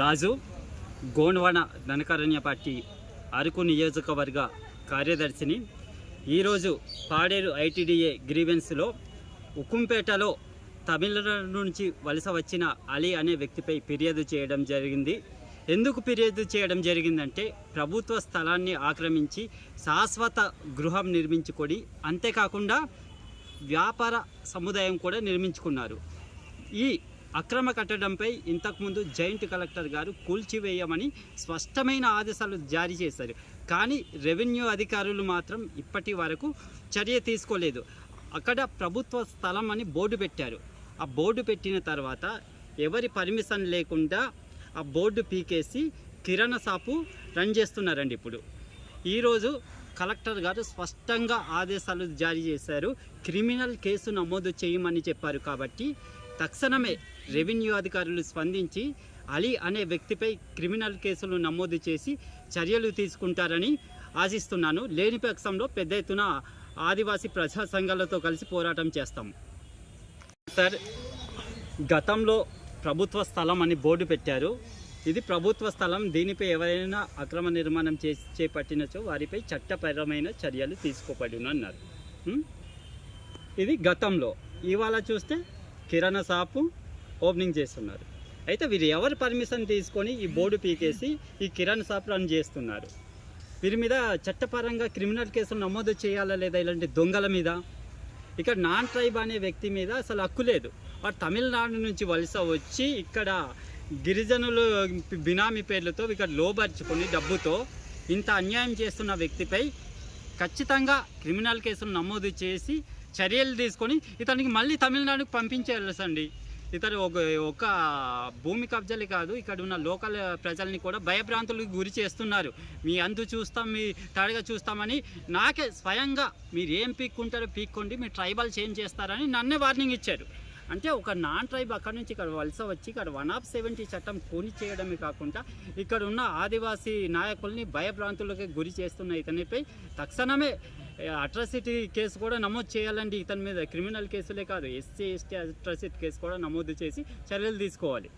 రాజు Gondwana ధనకరణ్య party Araku నియోజకవర్గ కార్యదర్శిని. ఈరోజు పాడేరు ఐటీడీఏ గ్రీవెన్స్లో ఉక్కుంపేటలో తమిళనాడు నుంచి వలస వచ్చిన అలీ అనే వ్యక్తిపై ఫిర్యాదు చేయడం జరిగింది. ఎందుకు ఫిర్యాదు చేయడం జరిగిందంటే ప్రభుత్వ స్థలాన్ని ఆక్రమించి శాశ్వత గృహం నిర్మించుకొని అంతేకాకుండా వ్యాపార సముదాయం కూడా నిర్మించుకున్నారు. ఈ అక్రమ కట్టడంపై ఇంతకుముందు జాయింట్ కలెక్టర్ గారు కూల్చివేయమని స్పష్టమైన ఆదేశాలు జారీ చేశారు. కానీ రెవెన్యూ అధికారులు మాత్రం ఇప్పటి వరకు చర్య తీసుకోలేదు. అక్కడ ప్రభుత్వ స్థలం అని బోర్డు పెట్టారు. ఆ బోర్డు పెట్టిన తర్వాత ఎవరి పర్మిషన్ లేకుండా ఆ బోర్డు పీకేసి కిరాణా షాపు రన్ చేస్తున్నారండి ఇప్పుడు. ఈరోజు కలెక్టర్ గారు స్పష్టంగా ఆదేశాలు జారీ చేశారు. క్రిమినల్ కేసు నమోదు చేయమని చెప్పారు కాబట్టి తక్షణమే రెవెన్యూ అధికారులు స్పందించి అలీ అనే వ్యక్తిపై క్రిమినల్ కేసులు నమోదు చేసి చర్యలు తీసుకుంటారని ఆశిస్తున్నాను. లేని పక్షంలో పెద్ద ఎత్తున ఆదివాసీ ప్రజా సంఘాలతో కలిసి పోరాటం చేస్తాం. సార్ గతంలో ప్రభుత్వ స్థలం అని బోర్డు పెట్టారు. ఇది ప్రభుత్వ స్థలం. దీనిపై ఎవరైనా అక్రమ నిర్మాణం చేసి చేపట్టినచో వారిపై చట్టపరమైన చర్యలు తీసుకోబడిన అన్నారు ఇది గతంలో. ఇవాళ చూస్తే కిరాణా షాపు ఓపెనింగ్ చేస్తున్నారు. అయితే వీరు ఎవరు పర్మిషన్ తీసుకొని ఈ బోర్డు పీకేసి ఈ కిరాణా షాప్ రన్ చేస్తున్నారు? వీరి మీద చట్టపరంగా క్రిమినల్ కేసులు నమోదు చేయాలా లేదా ఇలాంటి దొంగల మీద? ఇక్కడ నాన్ ట్రైబ్ అనే వ్యక్తి మీద అసలు హక్కు లేదు. వాడు తమిళనాడు నుంచి వలస వచ్చి ఇక్కడ గిరిజనులు బినామీ పేర్లతో ఇక్కడ లోబర్చుకొని డబ్బుతో ఇంత అన్యాయం చేస్తున్న వ్యక్తిపై ఖచ్చితంగా క్రిమినల్ కేసులు నమోదు చేసి చర్యలు తీసుకొని ఇతనికి మళ్ళీ తమిళనాడుకు పంపించేయాల్సండి ఇతను ఒక ఒక భూమి కబ్జాలే కాదు ఇక్కడ ఉన్న లోకల్ ప్రజల్ని కూడా భయభ్రాంతులకు గురి చేస్తున్నారు. మీ అందు చూస్తాం మీ తడగా చూస్తామని నాకే స్వయంగా మీరు ఏం పీక్కుంటారో పీక్కోండి మీరు ట్రైబల్ చేంజ్ చేస్తారని నన్నే వార్నింగ్ ఇచ్చారు. అంటే ఒక నాన్ ట్రైబ్ అక్కడ నుంచి ఇక్కడ వలస వచ్చి ఇక్కడ వన్ ఆఫ్ సెవెంటీ చట్టం కొని చేయడమే కాకుండా ఇక్కడ ఉన్న ఆదివాసీ నాయకుల్ని భయభ్రాంతులకు గురి చేస్తున్న ఇతనిపై తక్షణమే అట్రాసిటీ కేసు కూడా నమోదు చేయాలండి ఇతని మీద. క్రిమినల్ కేసులే కాదు. ఎస్సీ ఎస్టీ అట్రాసిటీ కేసు కూడా నమోదు చేసి చర్యలు తీసుకోవాలి.